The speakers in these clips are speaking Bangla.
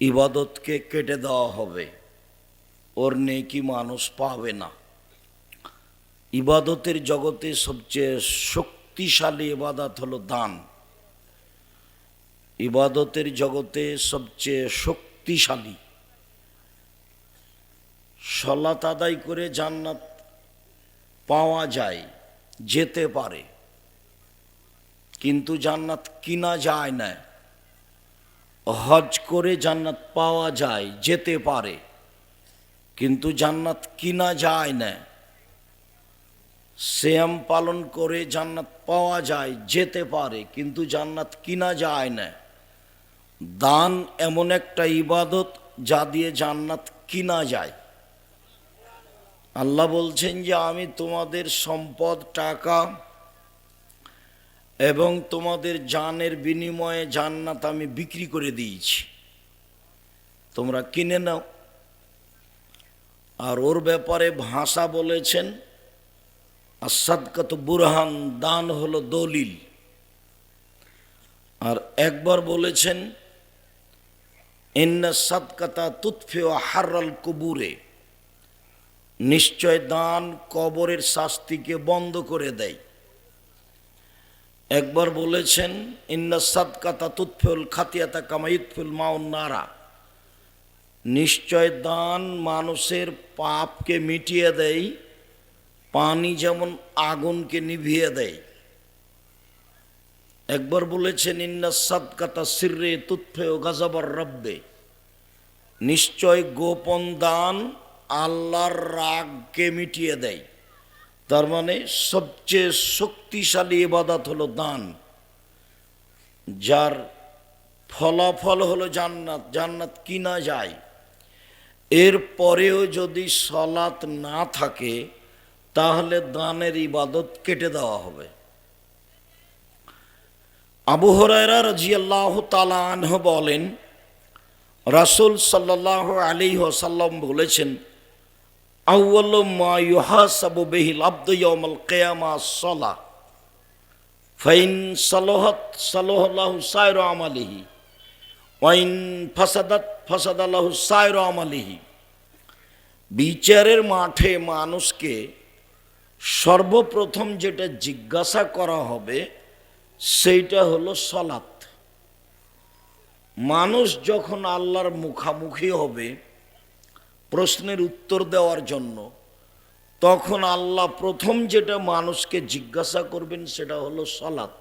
ইবাদতকে কেটে দেওয়া হবে। ওর নেকি মানুষ পাবে না। ইবাদতের জগতে সবচেয়ে শক্তিশালী ইবাদত হলো দান। ইবাদতের জগতে সবচেয়ে শক্তিশালী। সলাত আদায় করে জান্নাত পাওয়া যায়, যেতে পারে। কিন্তু জান্নাত কিনা যায় না। হজ করে জান্নাত পাওয়া যায়, যেতে পারে। কিন্তু জান্নাত কিনা যায় না। শ্যাম পালন করে জান্নাত পাওয়া যায়, যেতে পারে, কিন্তু জান্নাত কিনা যায় না। দান এমন একটা ইবাদত যা দিয়ে জান্নাত কিনা যায়। আল্লাহ বলছেন যে, আমি তোমাদের সম্পদ, টাকা এবং তোমাদের জানের বিনিময়ে জান্নাত আমি বিক্রি করে দিয়েছি। তোমরা কিনে নাও। আর ওর ব্যাপারে ভাষা বলেছেন আর আসাদকাত বুরহান, দান হলো দলিল। আর একবার বলেছেন, ইন্না সাদকাতা তুৎফে ও হার্রাল কবুরে। নিশ্চয় দান কবরের শাস্তিকে বন্ধ করে দেয়। একবার বলেছেন, ইন্না সাদকাতা তুৎফুল খাতিয়াতা কামাইতফুল মাউন নারা। নিশ্চয় দান মানুষের পাপকে মিটিয়ে দেয়, পানি যেমন আগুনকে নিভিয়ে দেয়। একবার বলেছেন, ইন্না সাদকাতা সিররে তুৎফে ও গাজাবার রব্বে। নিশ্চয় গোপন দান আল্লাহর রাগকে মিটিয়ে দেয়। তার মানে সবচেয়ে শক্তিশালী ইবাদত হলো দান। যার ফলাফল হলো জান্নাত জান্নাত কিনা যায়। এর পরেও যদি সলাত না থাকে, তাহলে দানের ইবাদত কেটে দেওয়া হবে। আবু হরাইরা রাজিয়াল্লাহ তালা আনহ বলেন, রাসুল সাল্লাহ আলী ওসাল্লাম বলেছেন সলা। ফাইন সায়রু ফাসাদাত ফাসাদাল্লাহু সায়রু আমালিহি। বিচারের মাঠে মানুষকে সর্বপ্রথম যেটা জিজ্ঞাসা করা হবে, সেইটা হলো সলাৎ মানুষ যখন আল্লাহর মুখামুখি হবে প্রশ্নের উত্তর দেওয়ার জন্য, তখন আল্লাহ প্রথম যেটা মানুষকে জিজ্ঞাসা করবেন সেটা হলো সলাৎ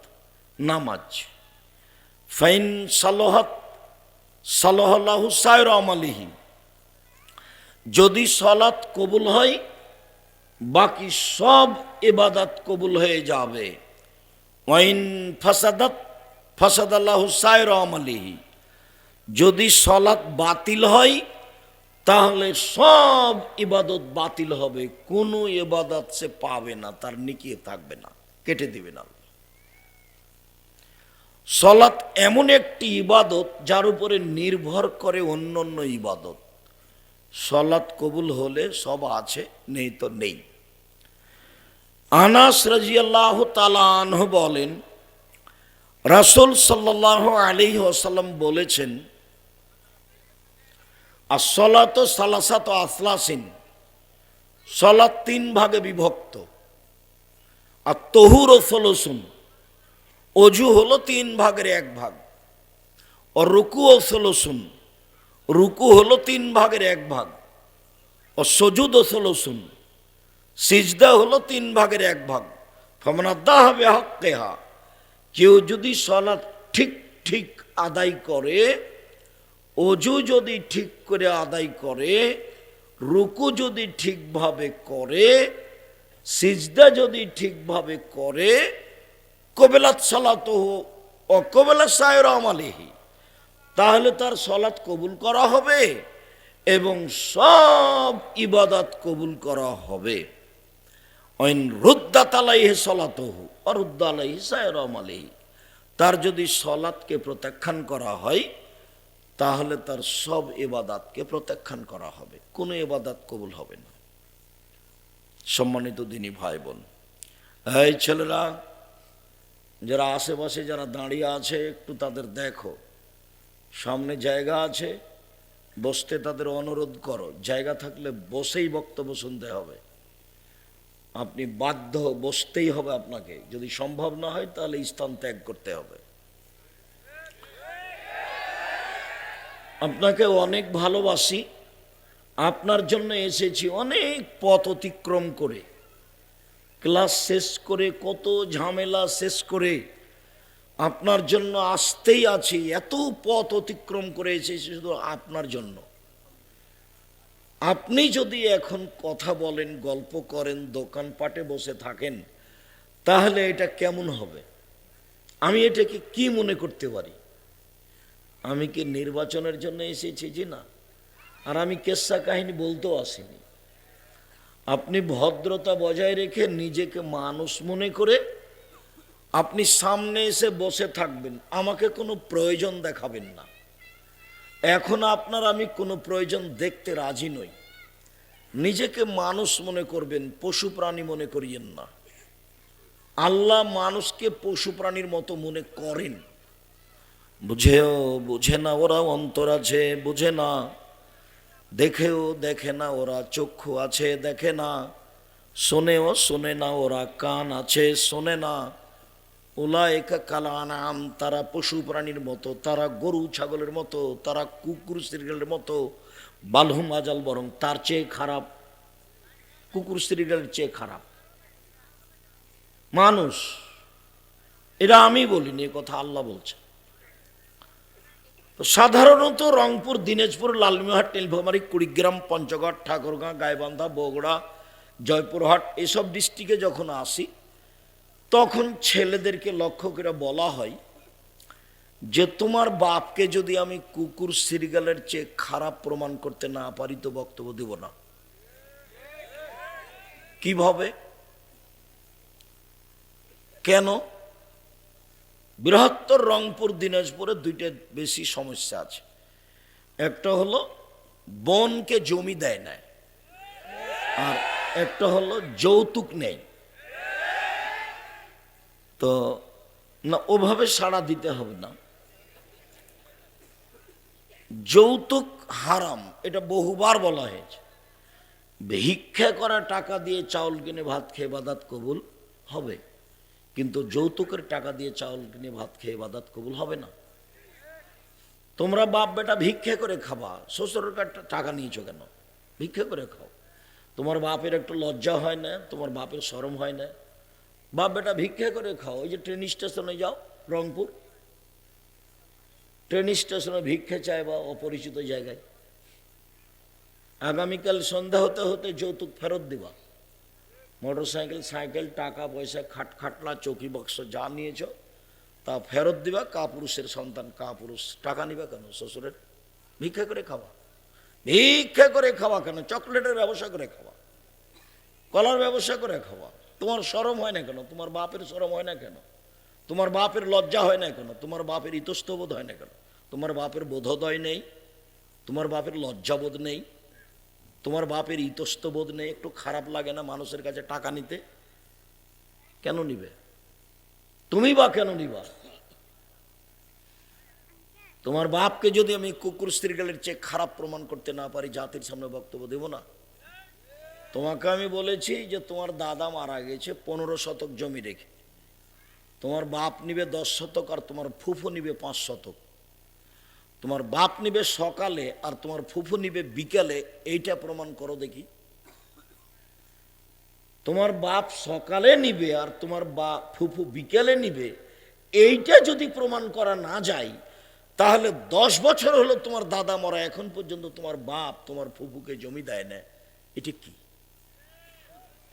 নামাজ। ফাইন সালোহাত সালোহাল্লাহু সায়র আমালিহি। যদি সলাৎ কবুল হয়, বাকি সব ইবাদাত কবুল হয়ে যাবে। ওয়াইন ফাসাদাত ফাসাদ আল্লাহ সায়র আমালিহি। যদি সলাৎ বাতিল হয় তাহলে সব ইবাদত বাতিল হবে, কোনো ইবাদত সে পাবে না, তার নিকিয়ে থাকবে না, কেটে দিবে না। সলাৎ এমন একটি ইবাদত যার উপরে নির্ভর করে অন্য অন্য ইবাদত। সলাৎ কবুল হলে সব আছে, নেই তো নেই। আনাস রাজিয়াল্লাহ তালাহ বলেন, রাসুল সাল্লাহ আলী ওসাল্লাম বলেছেন আর সলাত সালাসাত আসলাসিন সলাৎ তিন ভাগে বিভক্ত। আর তহুর ও সলসুন, অজু হলো তিন ভাগের এক ভাগ। ও রুকু ও সলসুন, রুকু হলো তিন ভাগের এক ভাগ। ও সজুদ ও সলসুন, সিজদা হলো তিন ভাগের এক ভাগ। ফমনাদ্দা হবে হকেহা কেউ যদি সলাৎ ঠিক ঠিক আদায় করে অজু যদি ঠিক করে আদায় করে, রুকু যদি ঠিকভাবে করে, সিজদা যদি ঠিকভাবে করে, কবেলাত সালাত অকবেলা সায়র আমালিহি, তাহলে তার সলাৎ কবুল করা হবে এবং সব ইবাদাত কবুল করা হবে। রুদ্দাত আলাইহে সলাতহু অরুদ্দা সায়র আমালিহি, তার যদি সলাৎকে প্রত্যাখ্যান করা হয় তাহলে তার সব এবাদাতকে প্রত্যাখ্যান করা হবে। কোনো এবাদাত কবুল হবে না। সম্মানিত দিনী ভাই বোন এই ছেলেরা যারা আশেপাশে যারা দাঁড়িয়ে আছে, একটু তাদের দেখো। সামনে জায়গা আছে, বসতে তাদের অনুরোধ করো। জায়গা থাকলে বসেই বক্তব্য শুনতে হবে। আপনি বাধ্য বসতেই হবে আপনাকে। যদি সম্ভব না হয়, তাহলে স্থান ত্যাগ করতে হবে। আপনাকে অনেক ভালোবাসি। আপনার জন্য এসেছি অনেক পথ অতিক্রম করে। ক্লাস শেষ করে, কত ঝামেলা শেষ করে, আপনার জন্য আসতেই আছি। এত পথ অতিক্রম করে এসেছি শুধু আপনার জন্য। আপনি যদি এখন কথা বলেন, গল্প করেন, দোকানপাটে বসে থাকেন, তাহলে এটা কেমন হবে? আমি এটাকে কি মনে করতে পারি? আমি কি নির্বাচনের জন্য এসেছি? যে না। আর আমি কেসা কাহিনী বলতেও আসিনি। আপনি ভদ্রতা বজায় রেখে নিজেকে মানুষ মনে করে আপনি সামনে এসে বসে থাকবেন, আমাকে কোনো প্রয়োজন দেখাবেন না। এখন আপনার আমি কোনো প্রয়োজন দেখতে রাজি নই। নিজেকে মানুষ মনে করবেন, পশু প্রাণী মনে করিয়েন না। আল্লাহ মানুষকে পশু প্রাণীর মতো মনে করেন। বুঝেও বুঝে না ওরা অন্তর আছে, বুঝে না। দেখেও দেখে না ওরা, চক্ষু আছে দেখে না। শোনেও শোনে না ওরা, কান আছে শোনে না। ওলায়কা কালানাম, তারা পশু প্রাণীর মতো, তারা গরু ছাগলের মতো, তারা কুকুর শ্রীগলের মতো বালহুম আজাল বরং তার চেয়ে খারাপ। কুকুর শ্রীগলের চেয়ে খারাপ। মানুষ এটা আমি বলিনি কথা আল্লাহ বলছে সাধারণত রংপুর, দিনাজপুর, লালমিহাট, নীলফামারী, কুড়িগ্রাম, পঞ্চগড়, ঠাকুরগাঁ, গাইবান্ধা, বগুড়া, জয়পুরহাট এসব ডিস্ট্রিক্টে যখন আসি, তখন ছেলেদেরকে লক্ষ্য করে বলা হয় যে, তোমার বাপকে যদি আমি কুকুর সিরিগালের চেয়ে খারাপ প্রমাণ করতে না পারি, তো বক্তব্য দেব না। কীভাবে? কেন? বৃহত্তর রংপুর, দিনাজপুরে দুইটা বেশি সমস্যা আছে। একটা হলো বনকে জমি দেয় না আর একটা হলো যৌতুক নেই। তো না, ওভাবে সাড়া দিতে হবে না। যৌতুক হারাম, এটা বহুবার বলা হয়েছে। ভিক্ষা করা টাকা দিয়ে চাউল কিনে ভাত খেয়ে বাদাত কবুল হবে। কিন্তু যৌতুকের টাকা দিয়ে চাউল কিনে ভাত খেয়ে বাদাত কবুল হবে না। তোমরা বাপ বেটা ভিক্ষে করে খাবা, শ্বশুরের টাকা নিয়েছো কেন? ভিক্ষে করে খাও। তোমার বাপের একটু লজ্জা হয় না? তোমার বাপের শরম হয় না? বাপ বেটা ভিক্ষে করে খাও। ওই যে ট্রেন স্টেশনে যাও, রংপুর। ট্রেন স্টেশনে ভিক্ষে চায় বা অপরিচিত জায়গায়। আগামীকাল সন্ধ্যা হতে হতে যৌতুক ফেরত দিবা। মোটর সাইকেল সাইকেল টাকা, পয়সা, খাট, খাটলা, চৌকি বক্স যা নিয়েছ, তা ফেরত দিবা কা পুরুষের সন্তান কা পুরুষ টাকা নিবা কেন? শ্বশুরের ভিক্ষা করে খাওয়া। ভিক্ষা করে খাওয়া কেন? চকলেটের ব্যবসা করে খাওয়া। কলার ব্যবসা করে খাওয়া। তোমার সরম হয় না কেন? তোমার বাপের সরম হয় না কেন? তোমার বাপের লজ্জা হয় না কেন? তোমার বাপের ইতস্তবোধ হয় না কেন? তোমার বাপের বোধোদয় নেই? তোমার বাপের লজ্জাবোধ নেই? তোমার বাপের ইতস্তবোধ নেই, একটু খারাপ লাগে না মানুষের কাছে টাকা নিতে? কেন নিবে? তুমি বা কেন নিবা? তোমার বাপকে যদি আমি কুকুর স্ত্রীগালের চেয়ে খারাপ প্রমাণ করতে না পারি, জাতির সামনে বক্তব্য দেব না? তোমাকে আমি বলেছি যে তোমার দাদা মারা গেছে, পনেরো শতক জমি রেখে। তোমার বাপ নিবে দশ শতক আর তোমার ফুফু নিবে পাঁচ শতক। তোমার বাপ নিবে সকালে আর তোমার ফুফু নিবে বিকালে, এইটা প্রমাণ করো দেখি। তোমার বাপ সকালে নিবে আর তোমার বা, ফুফু বিকেলে নিবে, এইটা যদি প্রমাণ করা না যায়, তাহলে দশ বছর হলো তোমার দাদা মরা, এখন পর্যন্ত তোমার বাপ তোমার ফুফুকে জমি দেয় না। এটা কি?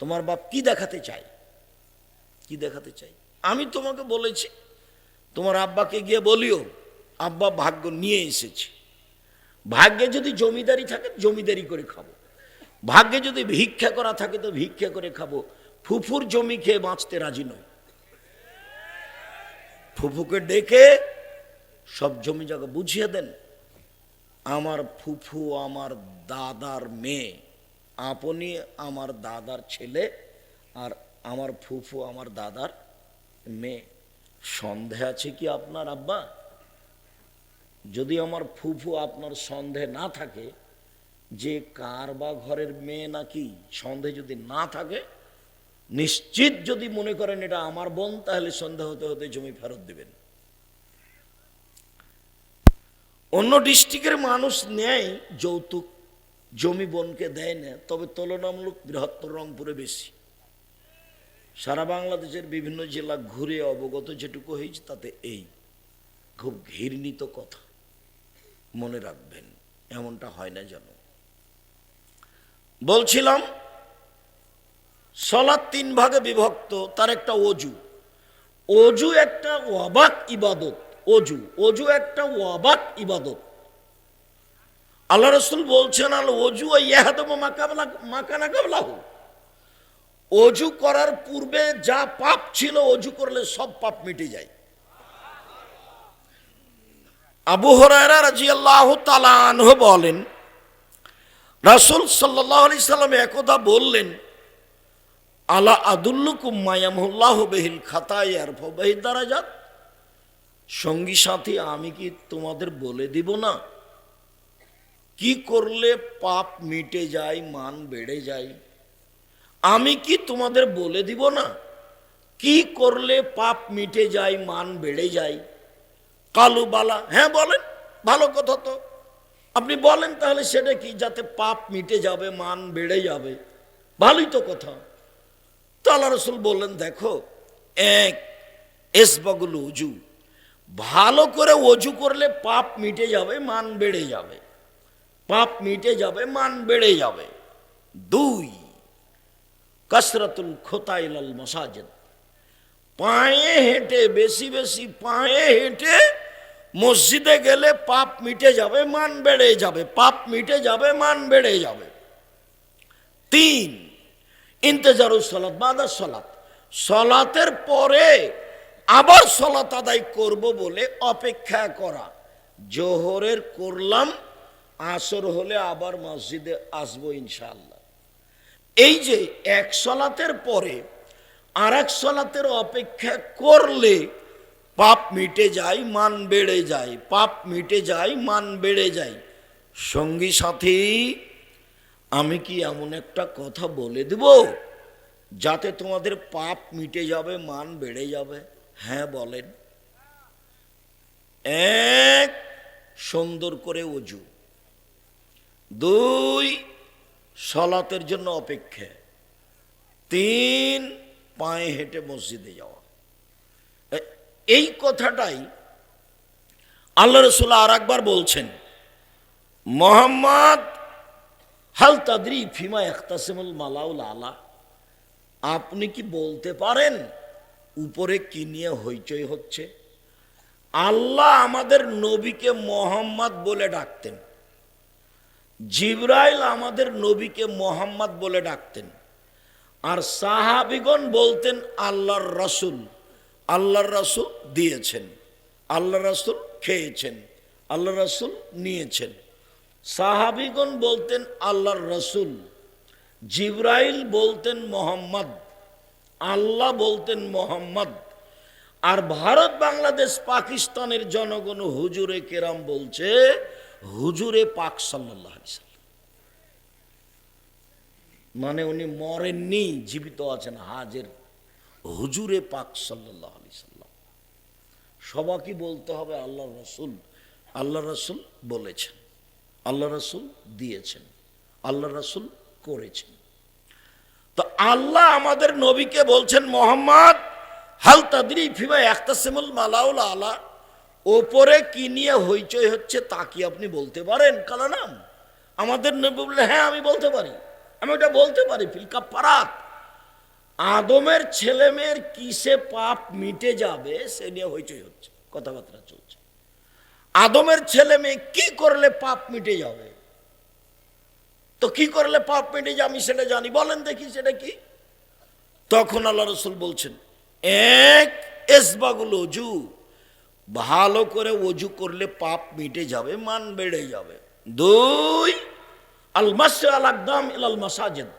তোমার বাপ কি দেখাতে চায়? কি দেখাতে চাই আমি তোমাকে বলেছি, তোমার আব্বাকে গিয়ে বলিও আব্বা ভাগ্য নিয়ে এসেছে। ভাগ্যে যদি জমিদারি থাকে, জমিদারি করে খাব। ভাগ্যে যদি ভিক্ষা করা থাকে, তো ভিক্ষা করে খাব। ফুফুর জমি খেয়ে বাঁচতে রাজি নয় ফুফুকে ডেকে সব জমি জায়গা বুঝিয়ে দেন। আমার ফুফু, আমার দাদার মেয়ে, আপনি আমার দাদার ছেলে আর আমার ফুফু, আমার দাদার মেয়ে। সন্দেহ আছে কি আপনার আব্বা? যদি আমার ফুফু আপনার সন্দেহ না থাকে, যে কার বা ঘরের মেয়ে নাকি সন্দেহ যদি না থাকে, নিশ্চিত যদি মনে করেন এটা আমার বোন, তাহলে সন্দেহ হতে হতে জমি ফেরত দেবেন। অন্য ডিস্ট্রিক্টের মানুষ নেয় যৌতুক, জমি বোনকে দেয় না, তবে তুলনামূলক বৃহত্তর রংপুরে বেশি। সারা বাংলাদেশের বিভিন্ন জেলা ঘুরে অবগত যেটুকু হয়েছে, তাতে এই খুব ঘৃণিত কথা। মনে রাখবেন, এমনটা হয় না যেন। বলছিলাম সলাদ তিন ভাগে বিভক্ত, তার একটা অজু। অজু একটা অবাক ইবাদত, অজু। অজু একটা অবাক ইবাদত। আল্লাহ রসুল বলছেন, আল অজু ইয়াহাদম মাকাবলা মাকানা কাবলাহু। অজু করার পূর্বে যা পাপ ছিল, অজু করলে সব পাপ মিটে যায়। আবু হরায়রা রাজিয়াল্লাহ তালানহ বলেন, রাসুল সাল্লাহ সাল্লাম একদা বললেন, আলা আদুল্লুকুম মায়ামুল্লাহ বেহিল খাতায় আর দ্বারা যাত সঙ্গী সাথী, আমি কি তোমাদের বলে দিব না? কি করলে পাপ মিটে যায়, মান বেড়ে যায়? আমি কি তোমাদের বলে দিব না? কি করলে পাপ মিটে যায়, মান বেড়ে যায়? কালু বালা। হ্যাঁ বলেন। ভালো কথা তো। আপনি বলেন তাহলে সেটা কি? যাতে পাপ মিটে যাবে, মান বেড়ে যাবে। ভালোই তো কথা। তো আল্লাহ রসুল বললেন, দেখো, এক এস এসবাগুল উজু। ভালো করে অজু করলে পাপ মিটে যাবে, মান বেড়ে যাবে। পাপ মিটে যাবে, মান বেড়ে যাবে। দুই, কসরতুল খোতাইলাল মসাজেদ। পায়ে হেঁটে, বেশি বেশি পায়ে হেঁটে মসজিদে গেলে পাপ মিটে যাবে, মান বেড়ে যাবে। পাপ মিটে যাবে, মান বেড়ে যাবে। তিন ইন্তেজারুল সলাৎ বাদার সলাত। সলাতের পরে আবার সলাত আদায় করব বলে অপেক্ষা করা। জোহরের করলাম, আসর হলে আবার মসজিদে আসব ইনশাল্লাহ এই যে এক সলাতের পরে আর এক সলাতের অপেক্ষা করলে পাপ মিটে যায়, মান বেড়ে যায়। পাপ মিটে যায়, মান বেড়ে যায়। সঙ্গী সাথী, আমি কি এমন একটা কথা বলে দেব যাতে তোমাদের পাপ মিটে যাবে, মান বেড়ে যাবে? হ্যাঁ বলেন। এক, সুন্দর করে অজু। দুই, সলাতের জন্য অপেক্ষা। তিন, পায়ে হেঁটে মসজিদে যাওয়া। এই কথাটাই আল্লাহ রসুল্লাহ আর একবার বলছেন, মোহাম্মদ, হাল তাদরি ফিমা এখতাসিমুল মালাউল আলা। আপনি কি বলতে পারেন উপরে কি নিয়ে হইচই হচ্ছে? আল্লাহ আমাদের নবীকে মোহাম্মদ বলে ডাকতেন। জিব্রাইল আমাদের নবীকে মোহাম্মদ বলে ডাকতেন। আর সাহাবিগণ বলতেন, আল্লাহর রসুল। আল্লাহর রসুল দিয়েছেন। আল্লাহ রসুল খেয়েছেন। আল্লাহ রসুল নিয়েছেন। সাহাবিগণ বলতেন আল্লাহর রসুল, জিব্রাইল বলতেন মোহাম্মদ, আল্লাহ বলতেন মোহাম্মদ, আর ভারত, বাংলাদেশ, পাকিস্তানের জনগণ হুজুরে কেরাম বলছে, হুজুরে পাক সাল্লাহ। মানে উনি মরেননি, জীবিত আছেন, হাজের হুজুরে পাক সাল্লাহ আলি সাল্লাম। সবাইকে বলতে হবে আল্লাহ রসুল আল্লাহ রসুল বলেছেন আল্লাহ রসুল দিয়েছেন আল্লাহ রসুল করেছেন। তো আল্লাহ আমাদের নবীকে বলছেন, মোহাম্মদ, হাল তাদরি ফিমা একতাসিমুল মালাউল আলা। ওপরে কি নিয়ে হইচই হচ্ছে তা কি আপনি বলতে পারেন? কালা নাম আমাদের নবী বললে হ্যাঁ আমি বলতে পারি। আমি ওটা বলতে পারি ফিলকা পারাত আদমের ছেলে মেয়ের কিসে পাপ মিটে যাবে, সে নিয়ে হইচই হচ্ছে, কথাবার্তা চলছে। আদমের ছেলে মেয়ে কি করলে পাপ মিটে যাবে? তো কি করলে পাপ মিটে যাবে আমি সেটা জানি, বলেন দেখি সেটা কি? তখন আল্লাহ রসুল বলছেন, এক এসবাগুল অজু ভালো করে অজু করলে পাপ মিটে যাবে, মান বেড়ে যাবে। দুই আল মাস আল আকদাম ইলাল মাসাজেদ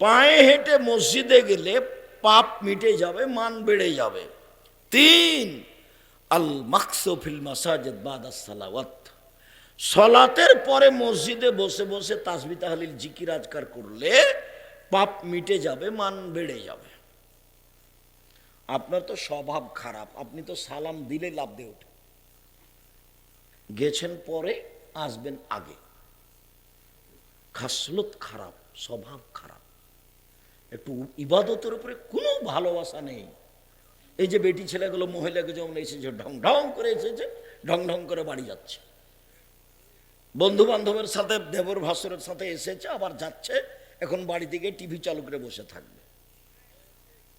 পায়ে হেঁটে মসজিদে গেলে পাপ মিটে যাবে, মান বেড়ে যাবে। তিন, আল মাকসফিল মাসাজেদ বাদা সালাওয়াত। সলাতের পরে মসজিদে বসে বসে তাসবি তাহলিল জিকির আজকার করলে পাপ মিটে যাবে, মান বেড়ে যাবে। আপনার তো স্বভাব খারাপ, আপনি তো সালাম দিলে লাভ দিয়ে ওঠে। গেছেন পরে, আসবেন আগে। খাসলত খারাপ, স্বভাব খারাপ। একটু ইবাদতের উপরে কোনো ভালোবাসা নেই। এই যে বেটি ছেলেগুলো মহিলাকে যেমন এসেছে, ঢং ঢং করে এসেছে, ঢং ঢং করে বাড়ি যাচ্ছে। বন্ধু বান্ধবের সাথে, দেবর ভাসুরের সাথে এসেছে, আবার যাচ্ছে, এখন বাড়ি থেকে টিভি চালু করে বসে থাকবে।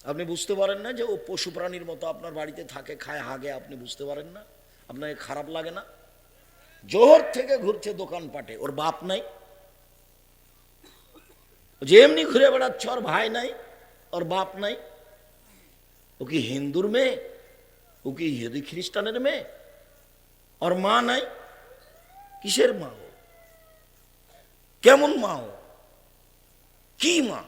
আপনি বুঝতে পারেন না যে ও পশু প্রাণীর মতো আপনার বাড়িতে থাকে, খায়, হাগে, আপনি বুঝতে পারেন না। আপনাকে খারাপ লাগে না। জোহর থেকে ঘুরছে দোকানপাটে, ওর বাপ নাই। যে এমনি ঘুরে বেড়াচ্ছ ওর ভাই নাই ওর বাপ নাই। ও কি হিন্দুর মেয়ে? ও কি ইহুদি খ্রিস্টানের মেয়ে? ওর মা নাই? কিসের মা ও? কেমন মা ও? কি মা?